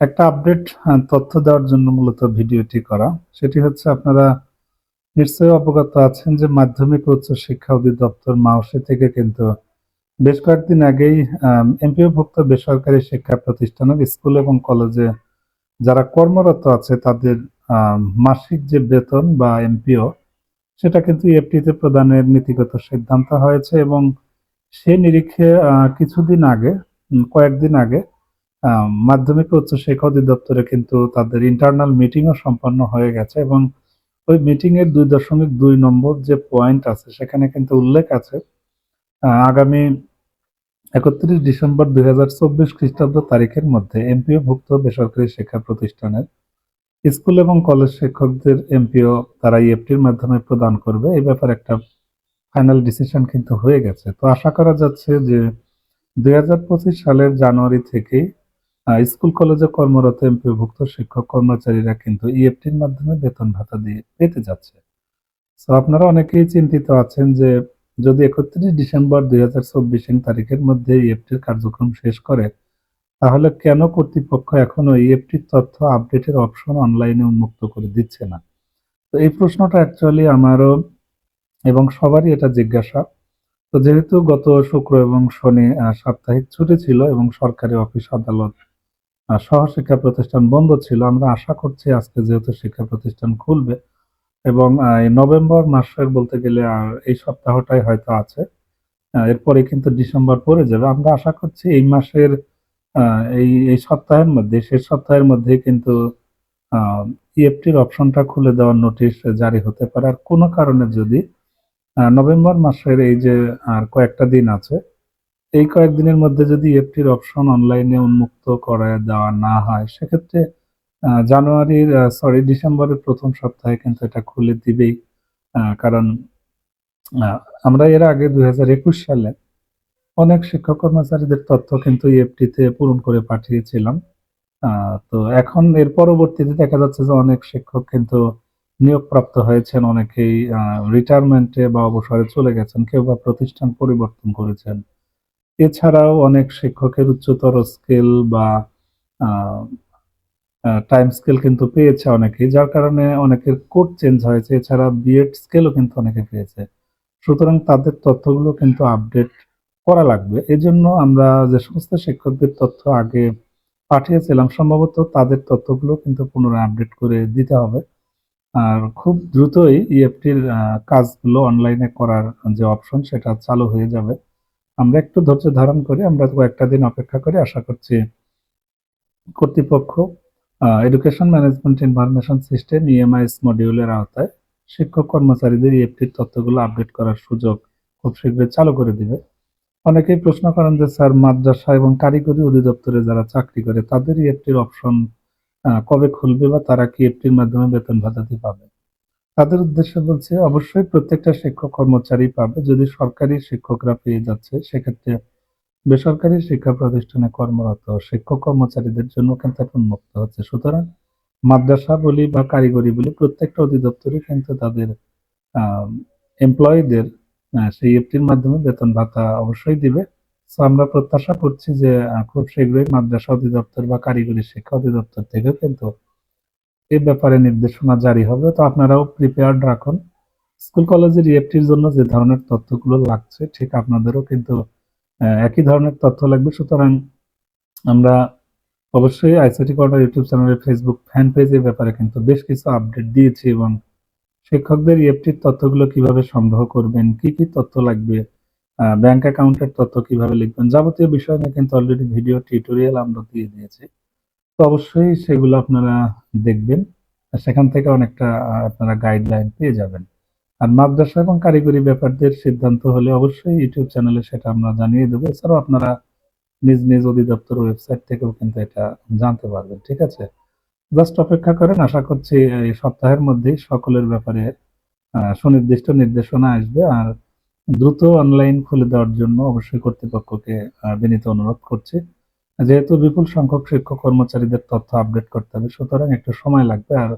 একটা আপডেট তথ্য দেওয়ার জন্য মূলত ভিডিওটি করা। সেটি হচ্ছে আপনারা নিশ্চয়ই অবগত আছেন যে মাধ্যমিক উচ্চ শিক্ষা অধিদপ্তর মাওসে থেকে কিন্তু বেশ কয়েকদিন আগেই এমপিওভুক্ত বেসরকারি শিক্ষা প্রতিষ্ঠানের স্কুল এবং কলেজে যারা কর্মরত আছে তাদের মাসিক যে বেতন বা এমপিও সেটা কিন্তু ইএফটিতে প্রদানের নীতিগত সিদ্ধান্ত হয়েছে এবং সে আহ, কিছুদিন আগে কয়েকদিন আগে মাধ্যমিক উচ্চ শিক্ষা অধিদপ্তরে কিন্তু তাদের ইন্টারনাল মিটিংও সম্পন্ন হয়ে গেছে এবং ওই মিটিং এর দুই দশমিক দুই নম্বর যে পয়েন্ট আছে সেখানে কিন্তু উল্লেখ আছে আগামী একত্রিশ ডিসেম্বর দুই হাজার চব্বিশ খ্রিস্টাব্দ তারিখের মধ্যে এমপিও ভুক্ত বেসরকারি শিক্ষা প্রতিষ্ঠানের স্কুল এবং কলেজ শিক্ষকদের এমপিও তারা ইএফটির মাধ্যমে প্রদান করবে। এই ব্যাপারে একটা ফাইনাল ডিসিশন কিন্তু হয়ে গেছে। তো আশা করা যাচ্ছে যে দুই হাজার পঁচিশ সালের জানুয়ারি থেকেই স্কুল, কলেজে কর্মরত এমপিওভুক্ত শিক্ষক কর্মচারীরা কিন্তু ইএফটির মাধ্যমে বেতন ভাতা দিয়ে পেতে যাচ্ছে। তো আপনারা অনেকেই চিন্তিত আছেন যে যদি একত্রিশ ডিসেম্বর দুই হাজার চব্বিশ তারিখের মধ্যে ইএফটির কার্যক্রম শেষ করে, তাহলে কেন কর্তৃপক্ষ এখনও ইএফটির তথ্য আপডেটের অপশন অনলাইনে উন্মুক্ত করে দিচ্ছে না? তো এই প্রশ্নটা অ্যাকচুয়ালি আমারও এবং সবারই এটা জিজ্ঞাসা। তো যেহেতু গত শুক্র এবং শনি সাপ্তাহিক ছুটি ছিল এবং সরকারি অফিস আদালত আহ, সহ শিক্ষা প্রতিষ্ঠান বন্ধ ছিল। আমরা আশা করছি আজকে যেহেতু শিক্ষা প্রতিষ্ঠান খুলবে এবং নভেম্বর মাসের বলতে গেলে আর এই সপ্তাহটাই হয়তো আছে এরপরে কিন্তু ডিসেম্বর পড়ে যাবে। আমরা আশা করছি এই মাসের এই এই সপ্তাহের মধ্যে শেষ সপ্তাহের মধ্যে কিন্তু ইএফটির অপশনটা খুলে দেওয়ার নোটিশ জারি হতে পারে। আর কোনো কারণে যদি নভেম্বর মাসের এই যে আর কয়েকটা দিন আছে এই কয়েকদিনের মধ্যে যদি ইএফটির অপশন অনলাইনে উন্মুক্ত করে দেওয়া না হয়, সেক্ষেত্রে জানুয়ারির সরি ডিসেম্বরের প্রথম সপ্তাহে কিন্তু এটা খুলে দিবেই। কারণ আমরা এর আগে দুই হাজার একুশ সালে অনেক শিক্ষক কর্মচারীদের তথ্য কিন্তু ইএফটিতে পূরণ করে পাঠিয়েছিলাম। তো এখন এর পরবর্তীতে দেখা যাচ্ছে যে অনেক শিক্ষক কিন্তু নিয়োগপ্রাপ্ত হয়েছেন, অনেকেই রিটায়ারমেন্টে বা অবসরে চলে গেছেন, কেউ বা প্রতিষ্ঠান পরিবর্তন করেছেন। এছাড়াও অনেক শিক্ষকের উচ্চতর স্কেল বা টাইম স্কেল কিন্তু পেয়েছে অনেকেই, যার কারণে অনেকের কোড চেঞ্জ হয়েছে। এছাড়া বিএড স্কেলও কিন্তু অনেকে পেয়েছে। সুতরাং তাদের তথ্যগুলো কিন্তু আপডেট করা লাগবে। এজন্য আমরা যে সমস্ত শিক্ষকদের তথ্য আগে পাঠিয়েছিলাম, সম্ভবত তাদের তথ্যগুলো কিন্তু পুনরায় আপডেট করে দিতে হবে। আর খুব দ্রুতই ইএফটির কাজগুলো অনলাইনে করার যে অপশন সেটা চালু হয়ে যাবে। আমরা একটু ধৈর্য ধারণ করে আমরা কয়েকটা দিন অপেক্ষা করে আশা করছি কর্তৃপক্ষ education management information system EMIS মডিউলের আওতায় শিক্ষক কর্মচারীদের ইএফটির তথ্যগুলো আপডেট করার সুযোগ খুব শীঘ্রই চালু করে দিবে। অনেকেই প্রশ্ন করেন যে, স্যার, মাদ্রাসা এবং কারিগরি অধিদপ্তরে যারা চাকরি করে, তাদের ইএফটির অপশন কবে খুলবে বা তারা কি ইএফটির মাধ্যমে বেতন ভাতাটি পাবে? তাদের উদ্দেশ্যে বলছে, অবশ্যই প্রত্যেকটা শিক্ষক কর্মচারী পাবে। যদি সরকারি শিক্ষকরা পেয়ে যাচ্ছে, সেক্ষেত্রে বেসরকারি শিক্ষা প্রতিষ্ঠানে কর্মরত শিক্ষক কর্মচারীদের জন্য কিন্তু এখন মুক্ত হচ্ছে। সুতরাং মাদ্রাসা বলি বা কারিগরি বলি, প্রত্যেকটা অধিদপ্তরই কিন্তু তাদের এমপ্লয়ীদের সেই এফটির মাধ্যমে বেতন ভাতা অবশ্যই দিবে। আমরা প্রত্যাশা করছি যে খুব শীঘ্রই মাদ্রাসা অধিদপ্তর বা কারিগরি শিক্ষা অধিদপ্তর থেকেও কিন্তু এই ব্যাপারে নির্দেশনা জারি হবে। তো আপনারাও প্রিপেয়ার্ড রাখুন। স্কুল, কলেজের ইএফটির জন্য যে ধরনের তথ্যগুলো লাগছে, ঠিক আপনাদেরও কিন্তু একই ধরনের তথ্য লাগবে। সুতরাং আমরা অবশ্যই আইসিটি কর্নার ইউটিউব চ্যানেলের ফেসবুক ফ্যান পেজের ব্যাপারে কিন্তু বেশ কিছু আপডেট দিয়েছি এবং শিক্ষকদের ইএফটির তথ্যগুলো কীভাবে সংগ্রহ করবেন, কি কি তথ্য লাগবে ব্যাংক অ্যাকাউন্টের তথ্য কীভাবে লিখবেন, যাবতীয় বিষয় নিয়ে কিন্তু অলরেডি ভিডিও টিউটোরিয়াল আমরা দিয়ে দিয়েছি। তো অবশ্যই সেগুলো আপনারা দেখবেন সেখান থেকে অনেকটা আপনারা গাইডলাইন পেয়ে যাবেন। আর মাদ্রাসা এবং কারিগরি ব্যাপারদের সিদ্ধান্ত হলে অবশ্যই ইউটিউব চ্যানেলে সেটা আমরা জানিয়ে দেবো। এছাড়াও আপনারা নিজ নিজ অধিদপ্তর ওয়েবসাইট থেকেও কিন্তু এটা জানতে পারবেন, ঠিক আছে? জাস্ট অপেক্ষা করেন, আশা করছি এই সপ্তাহের মধ্যেই সকলের ব্যাপারে সুনির্দিষ্ট নির্দেশনা আসবে। আর দ্রুত অনলাইন খুলে দেওয়ার জন্য অবশ্যই কর্তৃপক্ষকে বিনীত অনুরোধ করছি। যেহেতু বিপুল সংখ্যক শিক্ষক কর্মচারীদের তথ্য আপডেট করতে হবে, সুতরাং একটু সময় লাগবে। আর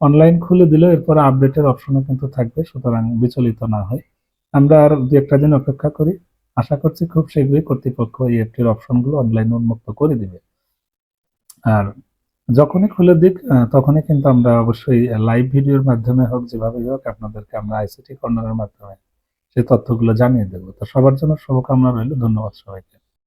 অনলাইন খুলে দিলেও এরপরে আপডেটের অপশনও কিন্তু থাকবে, সুতরাং বিচলিত না হয়। আমরা আর দু একটা দিন অপেক্ষা করি। আশা করছি খুব শীঘ্রই কর্তৃপক্ষ ইএফটির অপশনগুলো অনলাইনে উন্মুক্ত করে দিবে। আর যখনই খুলে দিক তখনই কিন্তু আমরা অবশ্যই লাইভ ভিডিওর মাধ্যমে হোক যেভাবেই হোক, আপনাদেরকে আমরা আইসিটি কর্নারের মাধ্যমে সেই তথ্যগুলো জানিয়ে দেবো। তো সবার জন্য শুভকামনা রইল, ধন্যবাদ সবাইকে।